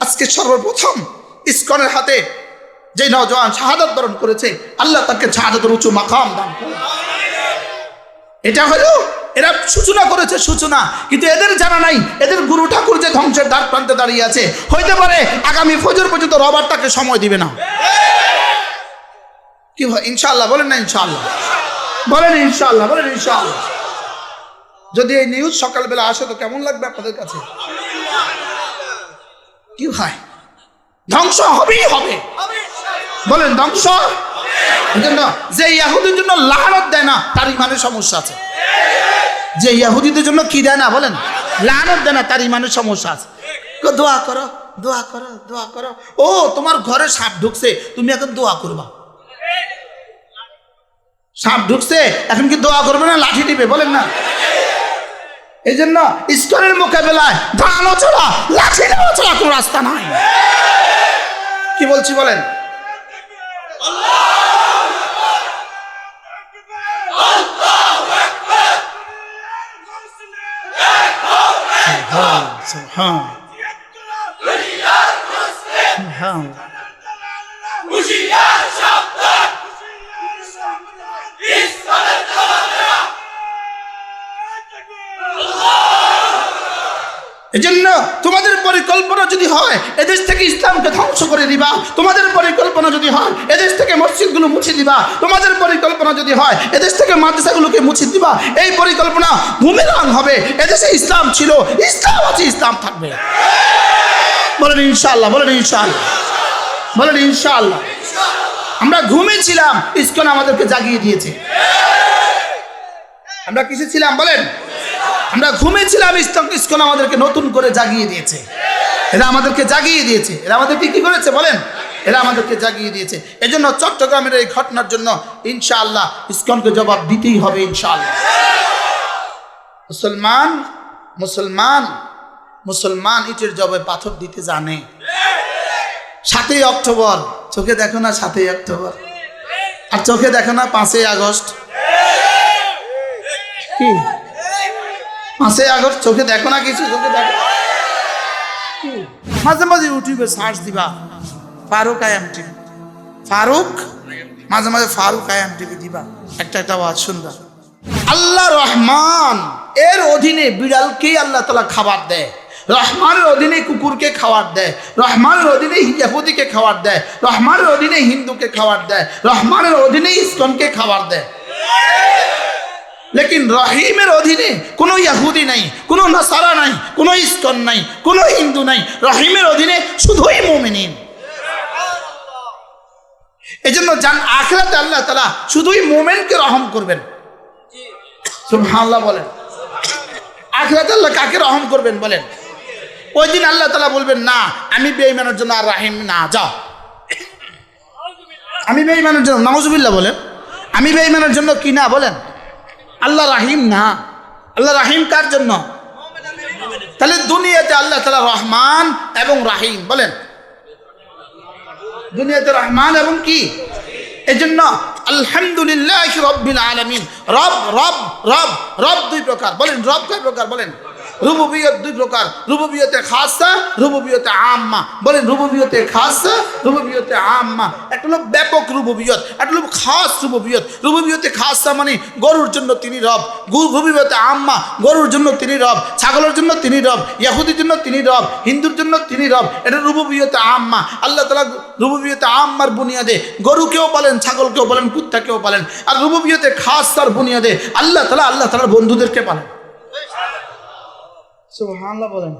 আজকে সর্বপ্রথম ইস্কনের হাতে যে নজওয়ান শাহাদত বরণ করেছে, আল্লাহ তাকে শাহাদতের উঁচু মাকাম দান এটা হলো, এরা সূচনা করেছে সূচনা, কিন্তু এদের জানা নাই, এদের গুরু ঠাকুর যে ধ্বংসের দ্বার প্রান্তে দাঁড়িয়ে আছে, হইতে পারে আগামী ফজর পর্যন্ত রবার তাকে সময় দিবে না। কি হয়? ইনশাল্লাহ বলেন না ইনশাল্লাহ বলেন ইনশাল্লাহ বলেন ইনশাল্লাহ যদি এই নিউজ সকালবেলা আসে, তো কেমন লাগবে আপনাদের কাছে? কি হয় ধ্বংস হবেই হবে। বলেন, ধ্বংস? যে ইয়াহুদির জন্য লানত দেয় না, তার ইমানের সমস্যা আছে। যে ইয়াহুদিদের জন্য কি দেয় না, বলেন? লানত দেয় না, তার ইমানের সমস্যা আছে। দোয়া করো দোয়া করো দোয়া করো। ও, তোমার ঘরে সাপ ঢুকছে, তুমি এখন দোয়া করবা। সাপ ঢুকছে, এখন কি দোয়া করবে না, লাঠি দিবে বলেন না? এই জন্য ঈশ্বরের মোকাবেলায় ধানো ছড়া লাঠি নেওয়া ছড়া কোনো রাস্তা নাই। কি বলছি বলেন? হ্যাঁ হ্যাঁ এজন্য তোমাদের পরিকল্পনা যদি হয়, এদেশ থেকে ইসলামকে ধ্বংস করে দিবা। তোমাদের পরিকল্পনা যদি হয়, এদেশ থেকে মসজিদগুলো মুছে দিবা। তোমাদের পরিকল্পনা যদি হয়, এদেশ থেকে মাদ্রাসাগুলোকে মুছে দিবা। এই পরিকল্পনা ভূমিরাং হবে। এদেশে ইসলাম ছিল, ইসলাম আছে, ইসলাম থাকবে। বলেন ইনশাআল্লাহ বলেন ইনশাআল্লাহ। বলেন ইনশাআল্লাহ। আমরা ঘুমিয়েছিলাম, ইস্কন আমাদেরকে জাগিয়ে দিয়েছে। আমরা কিসে ছিলাম, বলেন? আমরা ঘুমেছিলাম ইস্কন আমাদেরকে নতুন করে জাগিয়ে দিয়েছে। এরা আমাদেরকে জাগিয়ে দিয়েছে। এরা আমাদেরকে কি করেছে বলেন? এরা আমাদেরকে জাগিয়ে দিয়েছে। এজন্য চট্টগ্রামের এই ঘটনার জন্য ইনশাআল্লাহ ইস্কনকে জবাব দিতেই হবে ইনশাআল্লাহ। মুসলমান মুসলমান মুসলমান ইটের জবে পাথর দিতে জানে। সাতই অক্টোবর, চোখে দেখো না সাতই অক্টোবর? আর চোখে দেখো না পাঁচই আগস্ট? কি? পাঁচই আগস্ট চোখে দেখো না কিছু, চোখে দেখো? মাঝে মাঝে ইউটিউবে সার্চ দিবা, ফারুক আয়াম টিভি ফারুক, মাঝে মাঝে ফারুক আয়াম টিভি দিবা। একটা একটা আওয়াজ শুনবা। আল্লাহ রহমান, এর অধীনে বিড়ালকেই আল্লাহ তালা খাবার দেয়। রহমানের অধীনে কুকুরকে খাবার দেয়। রহমানের অধীনে ইয়াহুদিকে খাবার দেয়। রহমানের অধীনে হিন্দুকে খাবার দেয়। রহমানের অধীনে ইসকনকে খাবার দেয়। লেকিন রহিমের অধীনে কোনো ইয়াহুদি নাই, কোনো নাসারা নাই, কোনো ইস্কন নাই, কোনো হিন্দু নাই। রহিমের অধীনে শুধুই মোমিনিন। এই জন্য জান আখরাতে আল্লাহ তালা শুধুই মোমেনকে রহম করবেন। সুবহানাল্লাহ বলেন। আখরাতে আল্লাহ কাকে রহম করবেন বলেন? ওই দিন আল্লাহ তালা বলবেন, না, আমি বেইমানের জন্য আর রাহিম না, যাও। আমি বেইমানের জন্য নওয়াজুবিল্লাহ বলেন। আমি বেইমানের জন্য কি না বলেন? আল্লাহ রাহিম না। আল্লাহ রাহিম কার জন্য? তাহলে দুনিয়াতে আল্লাহ তালা রহমান এবং রাহিম, বলেন। দুনিয়াতে রহমান এবং কি? এই জন্য আলহামদুলিল্লাহ রব্বিল আলমিন, রব রব রব রব দুই প্রকার, বলেন রব কয় প্রকার, বলেন। রুবুবিয়ত দুই প্রকার। রুবুবিয়তে খাসা রুবুবিয়তে আম্মা। বলেন, রুবুবিয়তে খাসা রুবুবিয়তে আম্মা। একটা হলো ব্যাপক রুবুবিয়ত একটা হলো খাস রুবুবিয়ত। রুবুবিয়তে খাসা মানে গরুর জন্য তিনি রব রুবুবিয়তে আম্মা, গরুর জন্য তিনি রব, ছাগলের জন্য তিনি রব, ইয়াহুদির জন্য তিনি রব, হিন্দুর জন্য তিনি রব, এটা রুবুবিয়তে আম্মা। আল্লাহ তালা রুবুবিয়তে আম্মার বুনিয়াদে গরুকেও বলেন, ছাগলকেও বলেন, কুত্তাকেও পালেন আর রুবুবিয়তে খাসার বুনিয়াদে আল্লাহ তালা আল্লাহ তালার বন্ধুদেরকে পালেন বলেন।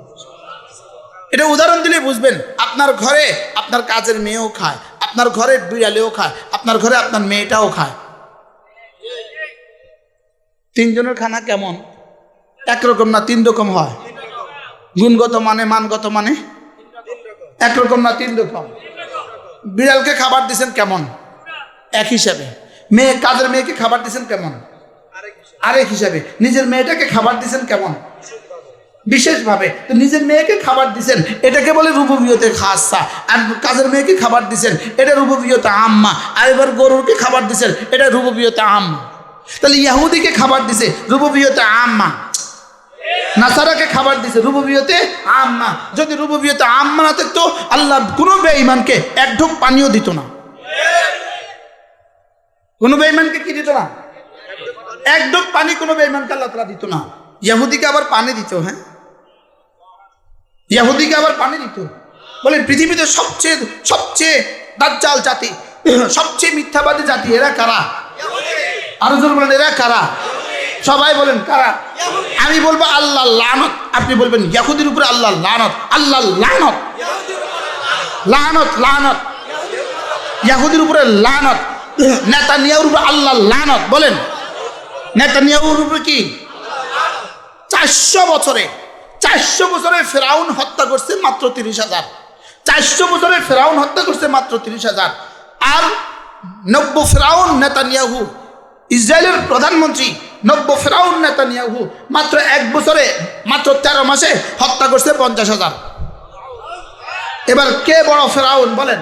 এটা উদাহরণ দিলে বুঝবেন, আপনার ঘরে আপনার কাজের মেয়েও খায়, আপনার ঘরে বিড়ালেও খায়, আপনার ঘরে আপনার মেয়েটাও খায়। তিনজনের খানা কেমন? একরকম না তিন রকম হয়? গুণগত মানে মানগত মানে? একরকম না তিন রকম? বিড়ালকে খাবার দিছেন কেমন? এক হিসাবে। মেয়ে, কাজের মেয়েকে খাবার দিছেন কেমন? আরেক হিসাবে। নিজের মেয়েটাকে খাবার দিছেন কেমন? বিশেষভাবে তো নিজের মেয়েকে খাবার দিছেন, এটাকে বলে রূপবিয়তে খাসা আর কাজের মেয়েকে খাবার দিছেন, এটা রূপবিয়তে আম্মা। আর এবার গরুরকে খাবার দিছেন, এটা রূপবিয়তে আম্মা। তাহলে ইয়াহুদিকে খাবার দিছে রূপবিয়তে আম্মা। নাসারাকে খাবার দিছে রুবুবিয়তে আম্মা। যদি রুবুবিয়তে আম্মা না থাকতো, আল্লাহ কোনো বেঈমানকে এক ঢোক পানিও দিত না। কোনো বেঈমানকে কি দিত না? এক ঢোক পানি কোনো বেঈমানকে আল্লাহ তালা দিত না। ইয়াহুদিকে আবার পানি দিত হ্যাঁ? ইয়াহুদিকে আবার পানি দিত। বলেন, পৃথিবীতে সবচেয়ে সবচেয়ে দাজ্জাল জাতি, সবচেয়ে মিথ্যাবাদী জাতি, এরা কারা? আরও জোর বলেন, এরা কারা? সবাই বলেন, কারা? আমি বলব আল্লাহ লানত। আপনি বলবেন, ইয়াহুদির উপরে আল্লাহ লানত আল্লাহ লানত। লানত লানত। ইয়াহুদির উপরে লানত। নেতানিয়াহুর উপরে আল্লাহ লানত। বলেন, নেতানিয়াহুর উপরে কি? চারশো বছরে চারশো বছরে ফেরাউন হত্যা করছে মাত্র তিরিশ হাজার। চারশো বছরে ফেরাউন হত্যা করছে মাত্র তিরিশ হাজার। আর নব্য ফেরাউন নেতানিয়াহু, ইসরায়েলের প্রধানমন্ত্রী নব্য ফেরাউন নেতানিয়াহু মাত্র এক বছরে, মাত্র তেরো মাসে হত্যা করছে পঞ্চাশ হাজার। এবার কে বড় ফেরাউন বলেন?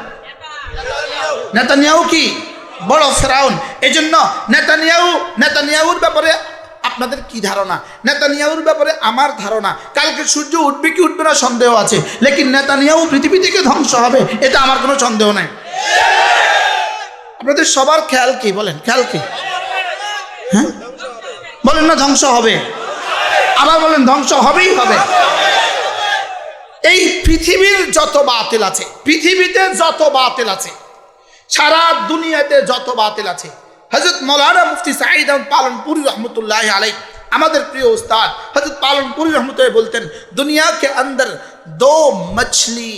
নেতানিয়াহু কি? বড় ফেরাউন। এই জন্য নেতানিয়াহু, নেতানিয়াহুর ব্যাপারে আপনাদের কি ধারণা? নেতানিয়াহুর ব্যাপারে আমার ধারণা। কালকে সূর্য উঠবে কি উঠবে না সন্দেহ আছে। লেকিন নেতানিয়াহু পৃথিবী থেকে ধ্বংস হবে, এটা আমার কোনো সন্দেহ নাই। আপনাদের সবার খেয়াল কি? বলেন, খেয়াল কি? হ্যাঁ? বলেন না ধ্বংস হবে। আবার বলেন ধ্বংস হবেই হবে। এই পৃথিবীর যত বাতিল আছে, পৃথিবীতে যত বাতিল আছে, সারা দুনিয়াতে যত বাতিল আছে হজরত মৌলানা মুফতি সাহিদ আহমদ পালনপুরি রহমতুল্লাহ আলাই আমাদের প্রিয় উস্তাদ হজরত পালনপুরি রহমত বলতেন দুনিয়া কে অন্দর দো মছলি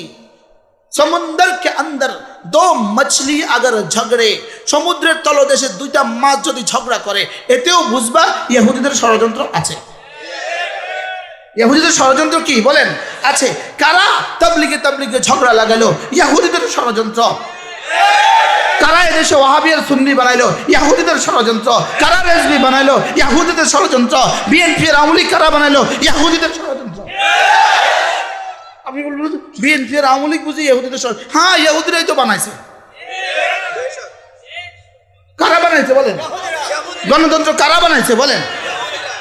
সমুদ্র কে অন্দর দো মছলি আগর ঝগড়ে, সমুদ্রের তলদেশে দুইটা মাছ যদি ঝগড়া করে, এতেও বুঝবা ইহুদিদের ষড়যন্ত্র আছে। ইয়াহুদিদের ষড়যন্ত্র কি? বলেন, আছে। কারা? তবলিগে তবলিগে ঝগড়া লাগালো ইয়াহুদিদের ষড়যন্ত্র। কারা এদেশে ওয়াহাবিয়ার সুন্নি বানাইলো? ইয়াহুদিদের ষড়যন্ত্র। কারা রেজবি বানাইলো? ইয়াহুদিদের ষড়যন্ত্র। বিএনপি এর আমলি কারা বানাইলো? ইয়াহুদিদের ষড়যন্ত্র। আপনি বলবেন বিএনপি এর আমলিক বুঝি ইয়াহুদিদের ষড়যন্ত্র। হ্যাঁ ইয়াহুদিরাই তো বানাইছে। কারা বানাইছে বলেন? গণতন্ত্র কারা বানাইছে বলেন?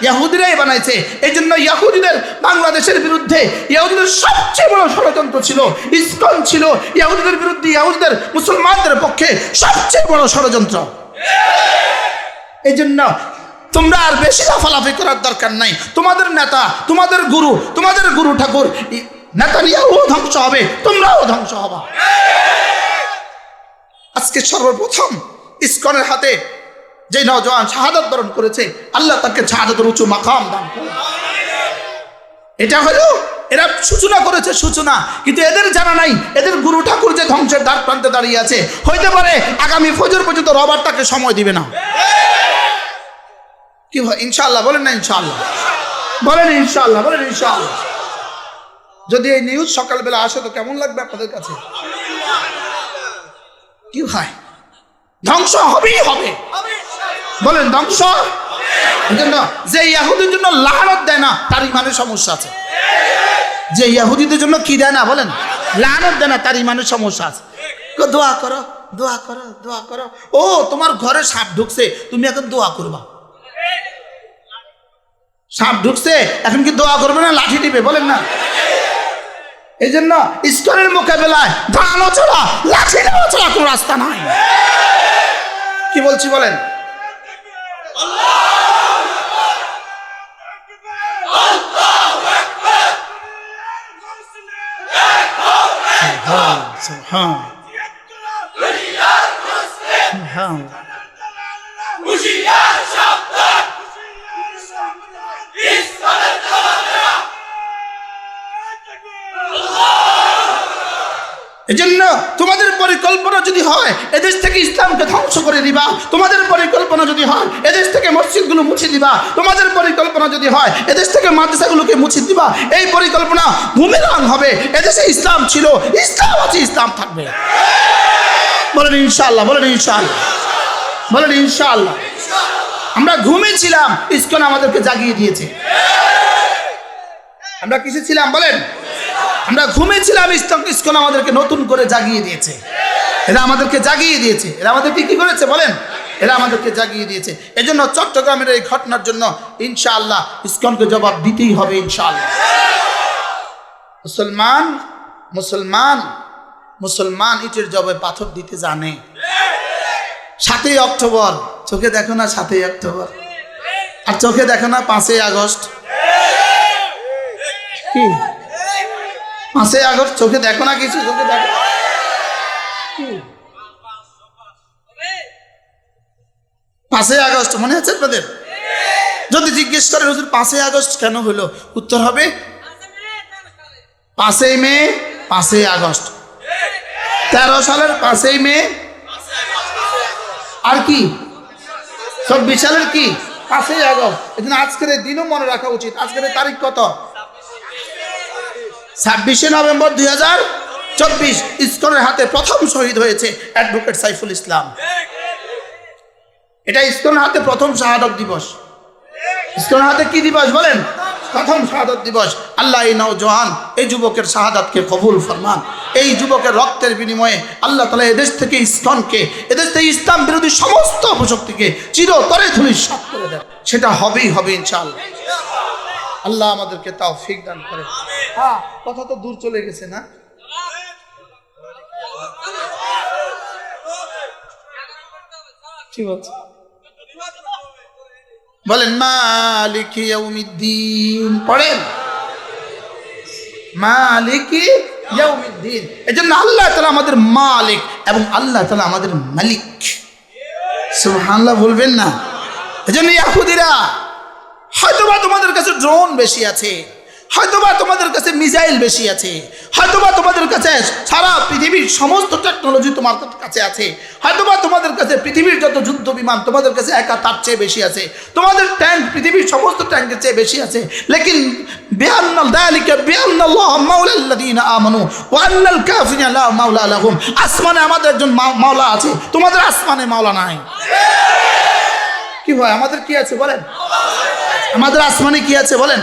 ইয়াহুদিরাই বানাইছে। এই জন্য ইয়াহুদিদের বাংলাদেশের বিরুদ্ধে ইয়াহুদিদের সবচেয়ে বড় ষড়যন্ত্র ছিল, ইসকন ছিল। ইয়াহুদিদের বিরুদ্ধে ইয়াহুদিদের মুসলমানদের পক্ষে সবচেয়ে বড় ষড়যন্ত্র। এই জন্য তোমরা আর বেশি লাফালাফি করার দরকার নাই। তোমাদের নেতা, তোমাদের গুরু তোমাদের গুরু ঠাকুর, ই- নেতানিয়াহুও ধ্বংস হবে, তোমরাও ধ্বংস হবা। আজকে সর্বপ্রথম ইসকনের হাতে যে নজওয়ান শাহাদত বরণ করেছে, আল্লাহ তাকে শাহাদতের উঁচু মাকাম দান করুন। এটা হলো, এরা সূচনা করেছে সূচনা, কিন্তু এদের জানা নাই, এদের গুরু ঠাকুর যে ধ্বংসের দ্বার প্রান্তে দাঁড়িয়ে আছে, হইতে পারে আগামী ফজর পর্যন্ত রবার তাকে সময় দিবে না। কি হয় ইনশাল্লাহ বলেন না ইনশাল্লাহ বলেন ইনশাল্লাহ বলেন ইনশাল্লাহ যদি এই নিউজ সকালবেলা আসে তো কেমন লাগবে আপনাদের কাছে? কি হয় ধ্বংস হবেই হবে। বলেন, ধ্বংস? জন্য যে ইয়াহুদির জন্য লানত দেয় না, তার ইমানের সমস্যা আছে। যে ইয়াহুদিদের জন্য কি দেয় না, বলেন। লানত দেয় না, তার ইমানের সমস্যা আছে। দোয়া করো দোয়া করো দোয়া করো। ও, তোমার ঘরে সাপ ঢুকছে, তুমি এখন দোয়া করবা। সাপ ঢুকছে, এখন কি দোয়া করবে না, লাঠি দিবে বলেন না। এই জন্য ঈশ্বরের মোকাবেলায় ধানও ছাড়া লাঠি নেওয়া কোনো রাস্তা নাই। কি বলছি, বলেন? হ্যাঁ। হ্যাঁ। এজন্য পরিকল্পনা যদি হয়, এদেশ থেকে ইসলামকে ধ্বংস করে দিবা। তোমাদের পরিকল্পনা যদি হয়, এদেশ থেকে মসজিদগুলো মুছে দিবা। তোমাদের পরিকল্পনা যদি হয়, এদেশ থেকে মাদ্রাসাগুলোকে মুছে দিবা। এই পরিকল্পনা ভূমিরাং হবে। এদেশে ইসলাম ছিল, ইসলাম আছে, ইসলাম থাকবে। বলেন ইনশাল্লাহ বলেন ইনশাল্লাহ বলেন ইনশাআল্লাহ। আমরা ঘুমিয়েছিলাম, ইসকন আমাদেরকে জাগিয়ে দিয়েছে। আমরা কিসে ছিলাম, বলেন? আমরা ঘুমিয়েছিলাম ইসকন আমাদেরকে নতুন করে জাগিয়ে দিয়েছে। এরা আমাদেরকে জাগিয়ে দিয়েছে। এরা আমাদেরকে কি করেছে বলেন? এরা আমাদেরকে জাগিয়ে দিয়েছে। এজন্য চট্টগ্রামের এই ঘটনার জন্য ইনশাআল্লাহ ইসকনকে জবাব দিতেই হবে ইনশাআল্লাহ। মুসলমান মুসলমান মুসলমান ইটের জবে পাথর দিতে জানে। সাতই অক্টোবর। চোখে দেখো না সাতই অক্টোবর। আর চোখে দেখো না পাঁচই আগস্ট। কি? পাঁচই আগস্ট চোখে দেখো না কিছু, চোখে দেখো? পাঁচই আগস্ট, মনে আছে আপনাদের? যদি জিজ্ঞেস করে, হুজুর, পাঁচই আগস্ট কেন হলো? উত্তর হবে, পাঁচই মে, পাঁচই আগস্ট। তেরো সালের পাঁচই মে। আর কি? চব্বিশ সালের কি? পাঁচই আগস্ট। এদিন আজকের দিনও মনে রাখা উচিত। আজকের তারিখ কত? ছাব্বিশে নভেম্বর দুই হাজার চব্বিশ, ইস্কনের হাতে প্রথম শহীদ হয়েছে অ্যাডভোকেট সাইফুল ইসলাম। এটা ইস্কনের হাতে প্রথম শাহাদত দিবস। ইস্কনের হাতে কি দিবস বলেন? প্রথম শাহাদত দিবস। আল্লাহ এই এই যুবকের শাহাদাতকে কবুল ফরমান। এই যুবকের রক্তের বিনিময়ে আল্লাহ তালা এদেশ থেকে ইস্কনকে, এদেশ থেকে ইসলাম বিরোধী সমস্ত অপশক্তিকে চিরতরে ধুলি সাপ করে দেয় সেটা হবেই, হবে ইনশাআল্লাহ। আল্লাহ আমাদেরকে তাও ফিক দান করে। হ্যাঁ কথা তো দূর চলে গেছে না? বলেন, মালিক পড়েন। মালিক এই জন্য আল্লাহ তালা আমাদের মালিক এবং আল্লাহ তালা আমাদের মালিক। সুবহানাল্লাহ বলবেন না? এই জন্য ইয়াহুদিরা হয়তোবা তোমাদের কাছে ড্রোন বেশি আছে হয়তোবা তোমাদের কাছে মিসাইল বেশি আছে হয়তোবা তোমাদের কাছে সারা পৃথিবীর সমস্ত টেকনোলজি তোমার কাছে আছে হয়তোবা তোমাদের কাছে পৃথিবীর যত যুদ্ধ বিমান তোমাদের কাছে একা তার চেয়ে বেশি আছে তোমাদের ট্যাঙ্ক পৃথিবীর সমস্ত ট্যাঙ্কের চেয়ে বেশি আছে লেকিন আসমানে আমাদের একজন মাওলা আছে তোমাদের আসমানে মাওলা নাই। কি ভাই আমাদের কি আছে বলেন? আমাদের আসমানে কি আছে বলেন?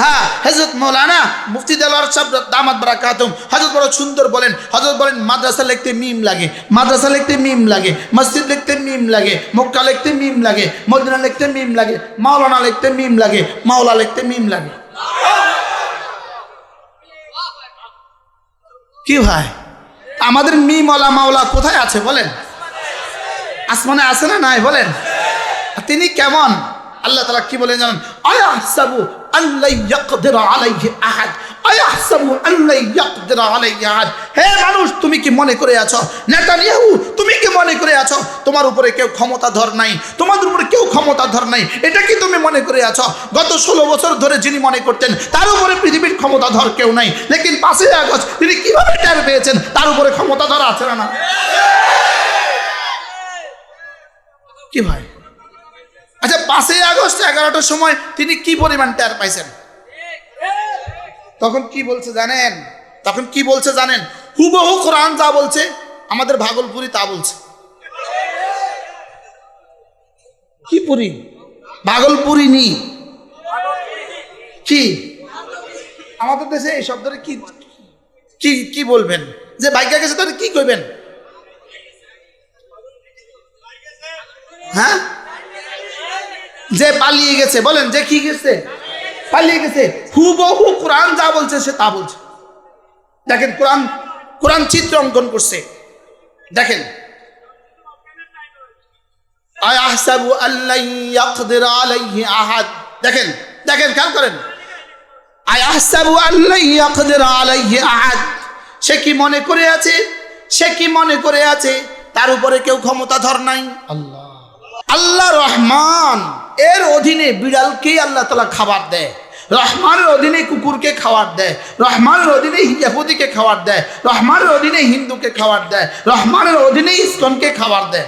হ্যাঁ হজরত মৌলানা মুফতি দেলার সব দামাত বারাকাতুম হজরত বড় সুন্দর বলেন হজরত বলেন মাদ্রাসা লিখতে মিম লাগে, মাদ্রাসা লিখতে মিম লাগে, মসজিদ লিখতে মিম লাগে, মক্কা লিখতে মিম লাগে, মদিনা লিখতে মিম লাগে, মাওলানা লিখতে মিম লাগে, মাওলা লিখতে মিম লাগে। কি ভাই? আমাদের মিমওয়ালা মাওলা কোথায় আছে বলেন? আসমানে আছে না নাই বলেন? তিনি কেমন? আল্লাহ তালা কি বলেন জানেন? আয়াহসাবু আল্লাহ ইয়াকদির হে তুমি কি মনে করে আছো? তুমি কি মনে করে আছো? তোমার উপরে কেউ ক্ষমতাধর নাই। তোমাদের উপরে কেউ ক্ষমতাধর নাই। এটা কি তুমি মনে করে আছো? গত ষোলো বছর ধরে যিনি মনে করতেন, তার উপরে পৃথিবীর ক্ষমতাধর কেউ নাই। লেকিন পাঁচই আগস্ট তিনি কীভাবে টের পেয়েছেন? তার উপরে ক্ষমতাধর আছে না না? কি ভাই? আচ্ছা পাঁচই আগস্ট, এগারোটার সময় তিনি কি পরিমাণ টের পাইছেন? তখন কি বলছে জানেন? তখন কি বলছে জানেন? হুবহু কোরআন যা বলছে, আমাদের ভাগলপুরি তা বলছে। কি পুরি? ভাগলপুরি নি। কি? আমাদের দেশে এই শব্দটা কি কি কি বলবেন? যে বাইকা গেছে তাহলে কি করবেন হ্যাঁ? যে পালিয়ে গেছে, বলেন যে কি গেছে? পালিয়ে গেছে। হুবহু কোরআন যা বলছে সে তা বলছে। দেখেন, কোরআন কোরআন চিত্র অঙ্কন করছে। দেখেন। দেখেন দেখেন, খেয়াল করেন। সে কি মনে করে আছে? সে কি মনে করে আছে? তার উপরে কেউ ক্ষমতাধর নাই। আল্লাহ। আল্লাহ রহমান। এর অধীনে বিড়ালকেই আল্লাহ তালা খাবার দেয়। রহমানের অধীনে কুকুরকে খাবার দেয়। রহমানের অধীনে ইয়াহুদিকে খাবার দেয়। রহমানের অধীনে হিন্দুকে খাবার দেয়। রহমানের অধীনে ইসকনকে খাবার দেয়।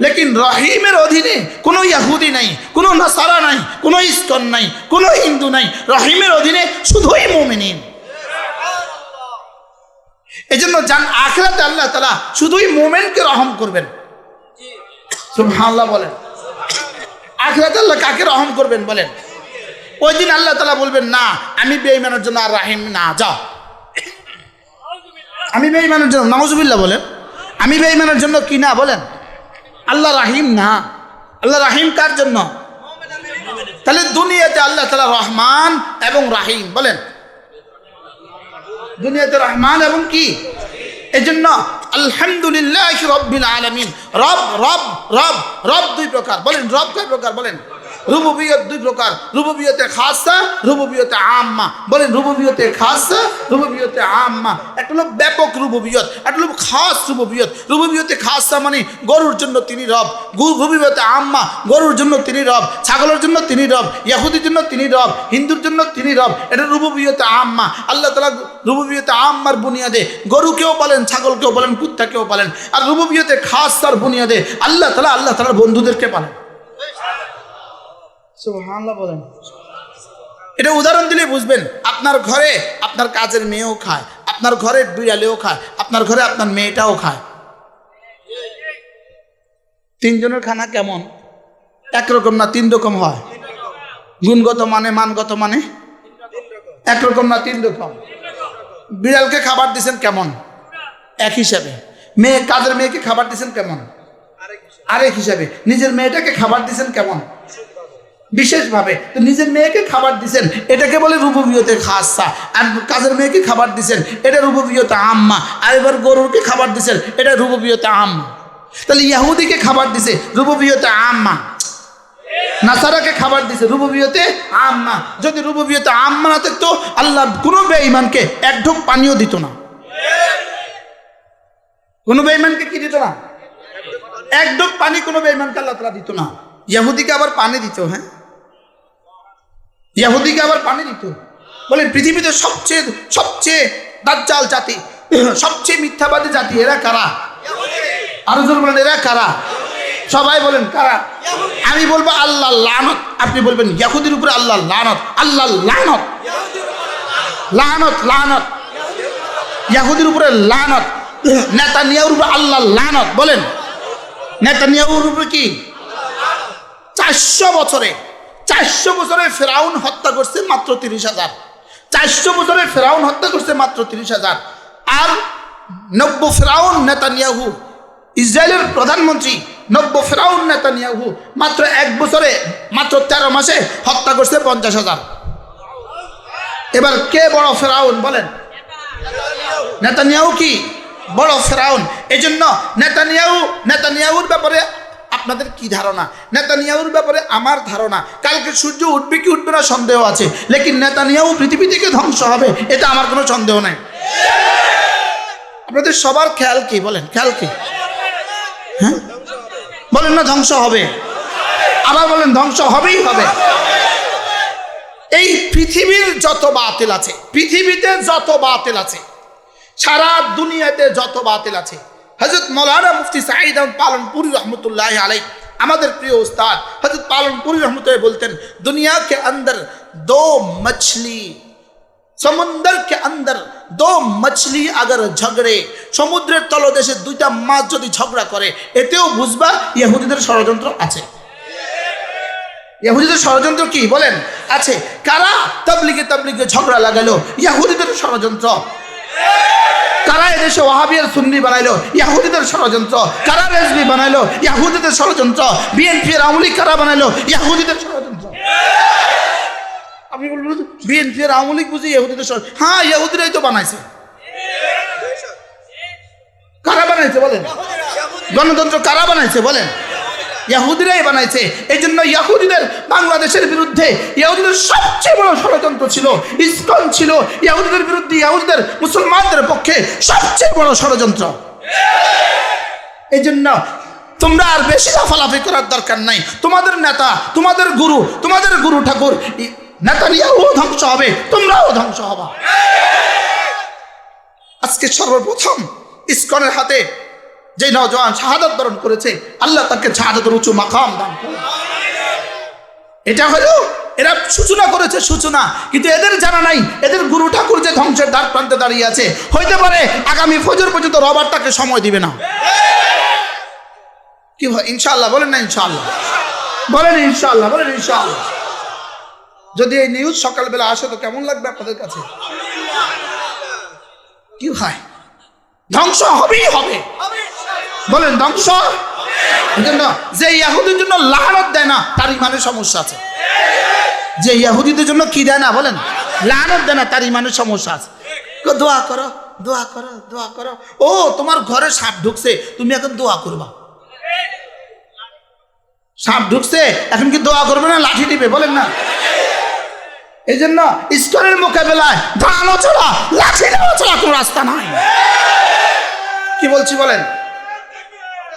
লেকিন রহিমের অধীনে কোনো ইয়াহুদি নাই, কোনো নাসারা নাই, কোনো ইস্কন নাই, কোনো হিন্দু নাই। রহিমের অধীনে শুধুই মোমিনিন। এই জন্য যান আখরাতে আল্লাহ তালা শুধুই মোমেনকে রহম করবেন। সুবহানাল্লাহ বলেন। আখরাত আল্লাহ কাকে রহম করবেন বলেন? ওই দিন আল্লাহ তালা বলবেন, না, আমি বেঈমানের জন্য আর রাহিম না, যাও। আমি বেঈমানের জন্য নওয়াজুবিল্লাহ বলেন। আমি বেঈমানের জন্য কি না বলেন? আল্লাহ রাহিম না। আল্লাহ রাহিম কার জন্য? তাহলে দুনিয়াতে আল্লাহ তালা রহমান এবং রাহিম বলেন। দুনিয়াতে রহমান এবং কি? এই জন্য আলহামদুলিল্লাহ রব্বিল আলমিন। রব রব রব রব দুই প্রকার। বলেন, রব কয় প্রকার? বলেন। রুবুবিয়ত দুই প্রকার। রুবুবিয়তে খাসা রুবুবিয়তে আম্মা। বলেন, রুবুবিয়তে খাসা রুবুবিয়তে আম্মা। একটা হলো ব্যাপক রুবুবিয়ত, একটা হলো খাস রুবুবিয়ত। রুবুবিয়তে খাসা মানে গরুর জন্য তিনি রব। রুবুবিয়তে আম্মা, গরুর জন্য তিনি রব। ছাগলের জন্য তিনি রব। ইয়াহুদির জন্য তিনি রব। হিন্দুর জন্য তিনি রব। এটা রুবুবিয়তে আম্মা। আল্লাহ তালা রুবুবিয়তে আম্মার বুনিয়াদে গরুকেও বলেন, ছাগলকেও বলেন, কুত্তাকেও পালেন আর রুবুবিয়তে খাস তার বুনিয়াদে আল্লাহ তালা আল্লাহ তালার বন্ধুদেরকে পালেন বলেন। এটা উদাহরণ দিলে বুঝবেন, আপনার ঘরে আপনার কাজের মেয়েও খায়, আপনার ঘরে বিড়ালেও খায়, আপনার ঘরে আপনার মেয়েটাও খায়। তিনজনের খানা কেমন? একরকম না তিন রকম হয়? গুণগত মানে মানগত মানে? একরকম না তিন রকম? বিড়ালকে খাবার দিছেন কেমন? এক হিসাবে। মেয়ে, কাজের মেয়েকে খাবার দিছেন কেমন? আরেক হিসাবে। নিজের মেয়েটাকে খাবার দিছেন কেমন? বিশেষভাবে তো নিজের মেয়েকে খাবার দিছেন, এটাকে বলে রূপবিয়তে খাসা আর কাজের মেয়েকে খাবার দিছেন, এটা রূপবিয়তে আম্মা। আর এবার গরুরকে খাবার দিছেন, এটা রূপবিয়তে আম্মা। তাহলে ইয়াহুদিকে খাবার দিছে রূপবিয়তে আম্মা। নাসারাকে খাবার দিছে রুববিয়তে আম্মা। যদি রুববিয়তে আম্মা না থাকতো, আল্লাহ কোনো বেঈমানকে এক ঢোক পানিও দিত না। কোনো বেঈমানকে কি দিত না? এক ঢোক পানি কোনো বেঈমানকে আল্লাহ তালা দিত না। ইয়াহুদিকে আবার পানি দিত হ্যাঁ? ইয়াহুদিকে আবার পানি দিত। বলে পৃথিবীতে সবচেয়ে সবচেয়ে দাজ্জাল জাতি, সবচেয়ে মিথ্যাবাদী জাতি এরা কারা? আরও জোর বলেন, এরা কারা? সবাই বলেন, কারা? আমি বলব আল্লাহ লানত, আপনি বলবেন ইয়াহুদির উপরে আল্লাহ লানত আল্লাহ লানত। লানত লানত। ইয়াহুদির উপরে লানত নেতা নিয়াউর উপরে আল্লাহ লানত, বলেন। নেতা নিয়াউর উপরে কি? চারশো বছরে চারশো বছরে ফেরাউন হত্যা করছে মাত্র তিরিশ হাজার। চারশো বছরে ফেরাউন হত্যা করছে মাত্র তিরিশ হাজার। আর নব্য ফেরাউন নেতানিয়াহু, ইসরায়েলের প্রধানমন্ত্রী নব্য ফেরাউন নেতানিয়াহু মাত্র এক বছরে, মাত্র তেরো মাসে হত্যা করছে পঞ্চাশ হাজার। এবার কে বড় ফেরাউন বলেন? নেতানিয়াহু কি? বড় ফেরাউন। এই জন্য নেতানিয়াহু, নেতানিয়াহুর ব্যাপারে আপনাদের কি ধারণা? নেতানিয়াহুর ব্যাপারে আমার ধারণা। কালকে সূর্য উঠবে কি উঠবে না সন্দেহ আছে। লেকিন নেতানিয়াহু পৃথিবী থেকে ধ্বংস হবে, এটা আমার কোনো সন্দেহ নাই। আপনাদের সবার খেয়াল কি? বলেন, খেয়াল কি? হ্যাঁ? বলেন না ধ্বংস হবে। আবার বলেন ধ্বংস হবেই হবে। এই পৃথিবীর যত বাতিল আছে, পৃথিবীতে যত বাতিল আছে, সারা দুনিয়াতে যত বাতিল আছে হজরত মৌলানা মুফতি সাঈদ আহমদ পালনপুরি রহমতুল্লাহ আলাই আমাদের প্রিয় উস্তাদ হজরত পালনপুরি রহমতুল্লাহ বলতেন দুনিয়া কে অন্দর দো মছলি সমুদ্র কে অন্দর দো মছলি আগর ঝগড়ে, সমুদ্রের তলদেশে দুইটা মাছ যদি ঝগড়া করে, এতেও বুঝবা ইহুদিদের ষড়যন্ত্র আছে। ইহুদিদের ষড়যন্ত্র কি? বলেন, আছে। কারা? তাবলিগে তাবলিগে ঝগড়া লাগালো, ইহুদিদের ষড়যন্ত্র। কারা এদেশে ওয়াহাবিয়ার সুন্নি বানাইলো? ইয়াহুদিদের ষড়যন্ত্র। কারা রেজবি বানাইলো? ইয়াহুদিদের ষড়যন্ত্র। বিএনপি এর আওয়ামী কারা বানাইলো? ইয়াহুদিদের ষড়যন্ত্র। আপনি বলবেন বিএনপি আওয়ামী লীগ বুঝি ইহুদিদের হ্যাঁ ইহুদিরাই তো বানাইছে। কারা বানাইছে বলেন? গণতন্ত্র কারা বানাইছে বলেন? ইয়াহুদিরাই বানাইছে। এই জন্য ইয়াহুদিদের বাংলাদেশের বিরুদ্ধে ইয়াহুদিদের সবচেয়ে বড় ষড়যন্ত্র ছিল, ইসকন ছিল। ইয়াহুদিদের বিরুদ্ধে ইয়াহুদিদের মুসলমানদের পক্ষে সবচেয়ে বড় ষড়যন্ত্র। এই জন্য তোমরা আর বেশি লাফালাফি করার দরকার নাই। তোমাদের নেতা, তোমাদের গুরু তোমাদের গুরু ঠাকুর নেতা নিয়েও ধ্বংস হবে, তোমরাও ধ্বংস হবা। আজকে সর্বপ্রথম ইসকনের হাতে যে নজওয়ান শাহাদত বরণ করেছে, আল্লাহ তাকে শাহাদতের উঁচু মাকাম দান করুন। এটা হলো, এরা সূচনা করেছে সূচনা, কিন্তু এদের জানা নাই, এদের গুরু ঠাকুর যে ধ্বংসের দ্বার প্রান্তে দাঁড়িয়ে আছে, হইতে পারে আগামী ফজর পর্যন্ত রবার তাকে সময় দিবে না। কি হয়? ইনশাল্লাহ বলেন না ইনশাল্লাহ বলেন ইনশাল্লাহ বলেন ইনশাল্লাহ যদি এই নিউজ সকালবেলা আসে তো কেমন লাগবে আপনাদের কাছে? কি হয়? ধ্বংস হবেই হবে। বলেন ধ্বংস যে ইয়াহুদির জন্য লানত দেয় না, তার ইমানের সমস্যা আছে। যে ইয়াহুদিদের জন্য কি দেয় না, বলেন। লানত দেয় না, তার ইমানের সমস্যা আছে। দোয়া করো দোয়া করো দোয়া করো। ও, তোমার ঘরে সাপ ঢুকছে, তুমি এখন দোয়া করবা। সাপ ঢুকছে, এখন কি দোয়া করবে না, লাঠি দিবে, বলেন না। এই জন্য ইস্কনের মোকাবেলায় ধানো চড়া লাঠি নেওয়া চড়া কোনো রাস্তা নাই। কি বলছি, বলেন?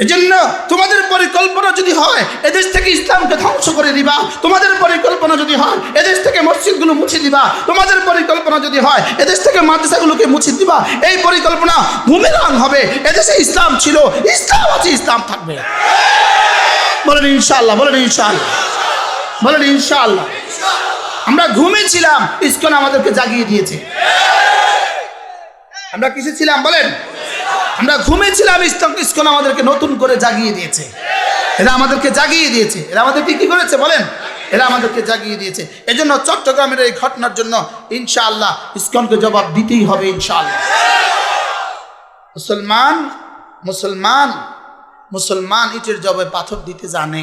এজন্য তোমাদের পরিকল্পনা যদি হয়, এদেশ থেকে ইসলামকে ধ্বংস করে দিবা। তোমাদের পরিকল্পনা যদি হয়, এদেশ থেকে মসজিদগুলো মুছে দিবা। তোমাদের পরিকল্পনা যদি হয়, এদেশ থেকে মাদ্রাসাগুলোকে মুছে দিবা। এই পরিকল্পনা ভূমিরাং হবে। এদেশে ইসলাম ছিল, ইসলাম আছে, ইসলাম থাকবে। বলেন ইনশাল্লাহ বলেন ইনশাআল্লাহ, বলেন ইনশাল্লাহ আমরা ঘুমিয়েছিলাম, ইসকন আমাদেরকে জাগিয়ে দিয়েছে। আমরা কিসে ছিলাম, বলেন? আমরা ঘুমিয়েছিলাম ইসলাম ইসকন আমাদেরকে নতুন করে জাগিয়ে দিয়েছে। এরা আমাদেরকে জাগিয়ে দিয়েছে। এরা আমাদেরকে কি করেছে বলেন? এরা আমাদেরকে জাগিয়ে দিয়েছে। এজন্য চট্টগ্রামের এই ঘটনার জন্য ইনশাআল্লাহ ইস্কনকে জবাব দিতেই হবে ইনশাআল্লাহ। মুসলমান মুসলমান মুসলমান ইটের জবে পাথর দিতে জানে।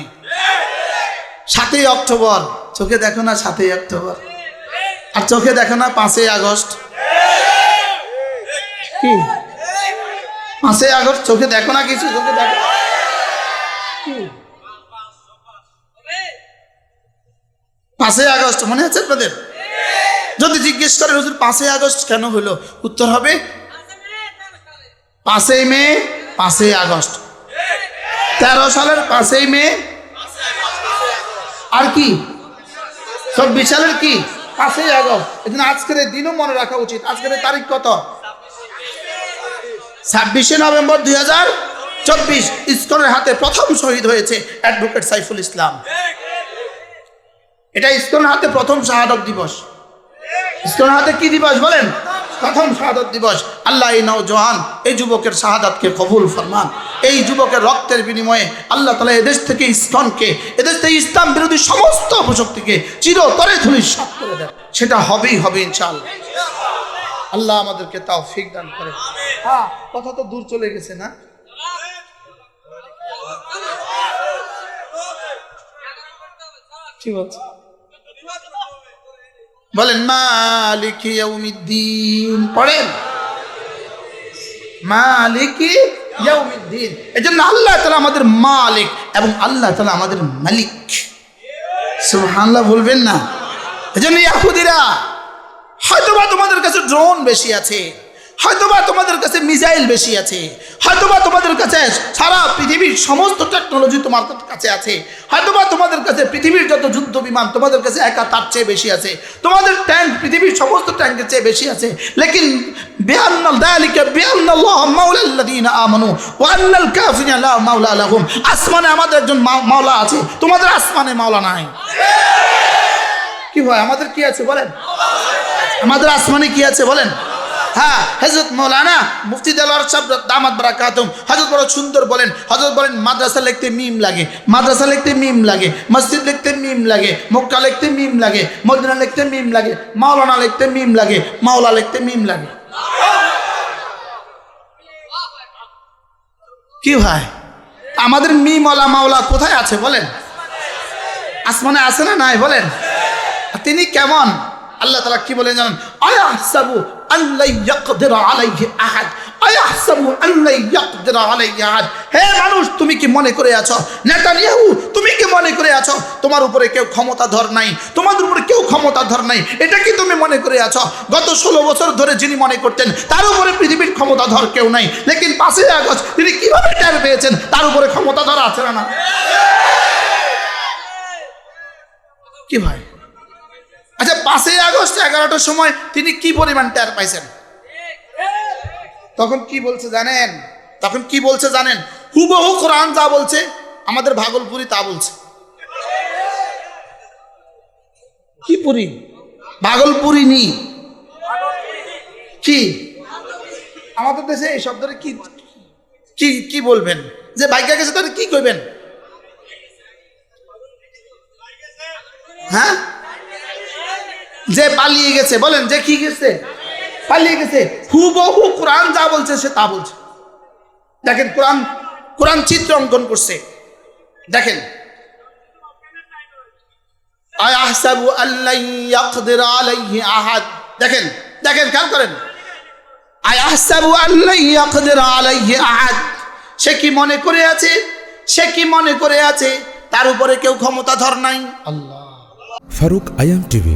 সাতই অক্টোবর। চোখে দেখো না সাতই অক্টোবর। আর চোখে দেখো না পাঁচই আগস্ট। কি? পাঁচই আগস্ট চোখে দেখো না কিছু, চোখে দেখো? পাঁচই আগস্ট, মনে আছে আপনাদের? যদি জিজ্ঞেস করে, হুজুর, পাঁচই আগস্ট কেন হলো? উত্তর হবে, পাঁচই মে, পাঁচই আগস্ট। তেরো সালের পাঁচই মে। আর কি? চব্বিশ সালের কি? পাঁচই আগস্ট। এজন্য আজকের দিনও মনে রাখা উচিত। আজকের তারিখ কত? ছাব্বিশে নভেম্বর দুই হাজার চব্বিশ, ইস্কনের হাতে প্রথম শহীদ হয়েছে অ্যাডভোকেট সাইফুল ইসলাম। এটা ইস্কনের হাতে প্রথম শাহাদত দিবস। ইস্কনের হাতে কি দিবস বলেন? প্রথম শাহাদত দিবস। আল্লাহ এই এই যুবকের শাহাদাতকে কবুল ফরমান। এই যুবকের রক্তের বিনিময়ে আল্লাহ তালা এদেশ থেকে ইস্কনকে, এদেশ থেকে ইসলাম বিরোধী সমস্ত অপশক্তিকে চিরতরে ধুলি সাত করে দেয় সেটা হবেই, হবে ইনশাআল্লাহ। আল্লাহ আমাদেরকে তাও ফিক দান করে। হ্যাঁ কথা তো দূর চলে গেছে না? বলেন, মালিক ইয়াউমিদ্দিন। পড়েন। মালিক ইয়াউমিদ্দিন। এই জন্য আল্লাহ তালা আমাদের মালিক এবং আল্লাহ তালা আমাদের মালিক। সুবহানাল্লাহ বলবেন না। এই জন্য ইয়াহুদিরা হয়তোবা তোমাদের কাছে ড্রোন বেশি আছে হয়তোবা তোমাদের কাছে মিসাইল বেশি আছে হয়তোবা তোমাদের কাছে সারা পৃথিবীর সমস্ত টেকনোলজি তোমার কাছে আছে হয়তোবা তোমাদের কাছে পৃথিবীর যত যুদ্ধ বিমান তোমাদের কাছে একা তার চেয়ে বেশি আছে তোমাদের ট্যাঙ্ক পৃথিবীর সমস্ত ট্যাঙ্কের চেয়ে বেশি আছে লেকিন আসমানে আমাদের একজন মাওলা আছে তোমাদের আসমানে মাওলা নাই। কি ভাই আমাদের কি আছে বলেন? আমাদের আসমানে কি আছে বলেন? হ্যাঁ হজরত মৌলানা মুফতি দেলোয়ার সাহেব দামাত বারাকাতুম হজরত বড় সুন্দর বলেন হজরত বলেন, মাদ্রাসা লিখতে মিম লাগে, মাদ্রাসা লিখতে মিম লাগে, মসজিদ লিখতে মিম লাগে, মক্কা লিখতে মিম লাগে, মদিনা লিখতে মিম লাগে, মাওলানা লিখতে মিম লাগে, মাওলা লিখতে মিম লাগে। কি ভাই? আমাদের মিমওয়ালা মাওলা কোথায় আছে বলেন? আসমানে আছে না নাই বলেন? তিনি কেমন? আল্লাহ তালা কি বলেন জানেন? আয়াহসাবু আল্লাহ ইয়াকদির আলাইহি আহাদ। আয়াহসাবু আল্লাহ ইয়াকদির আলাইহি আহাদ। হে মানুষ, তুমি কি মনে করে আছো? নেতানিয়াহু, তুমি কি মনে করে আছো? তোমার উপরে কেউ ক্ষমতাধর নাই। তোমাদের উপরে কেউ ক্ষমতাধর নাই। এটা কি তুমি মনে করে আছো? গত ষোলো বছর ধরে যিনি মনে করতেন, তার উপরে পৃথিবীর ক্ষমতাধর কেউ নাই। লেকিন পাঁচই আগস্ট তিনি কীভাবে টের পেয়েছেন? তার উপরে ক্ষমতাধর আছে না না? কি ভাই? আচ্ছা পাঁচই আগস্ট, এগারোটার সময় তিনি কি পরিমাণ টের পাইছেন? তখন কি বলছে জানেন? তখন কি বলছে জানেন? হুবহু কোরআন যা বলছে, আমাদের ভাগলপুরি তা বলছে। কি পুরি? ভাগলপুরি নি। কি? আমাদের দেশে এই শব্দটা কি কি কি বলবেন? যে বাইকা গেছে তাহলে কি করবেন হ্যাঁ? যে পালিয়ে গেছে, বলেন, যে কি গেছে? পালিয়ে গেছে। হুবহু কোরআন যা বলছে, সে তা বলছে। দেখেন, কোরআন কোরআন চিত্র অঙ্কন করছে। দেখেন। দেখেন দেখেন, খেয়াল করেন। সে কি মনে করে আছে? সে কি মনে করে আছে? তার উপরে কেউ ক্ষমতাধর নাই। আল্লাহ ফারুক আয়াম টিভি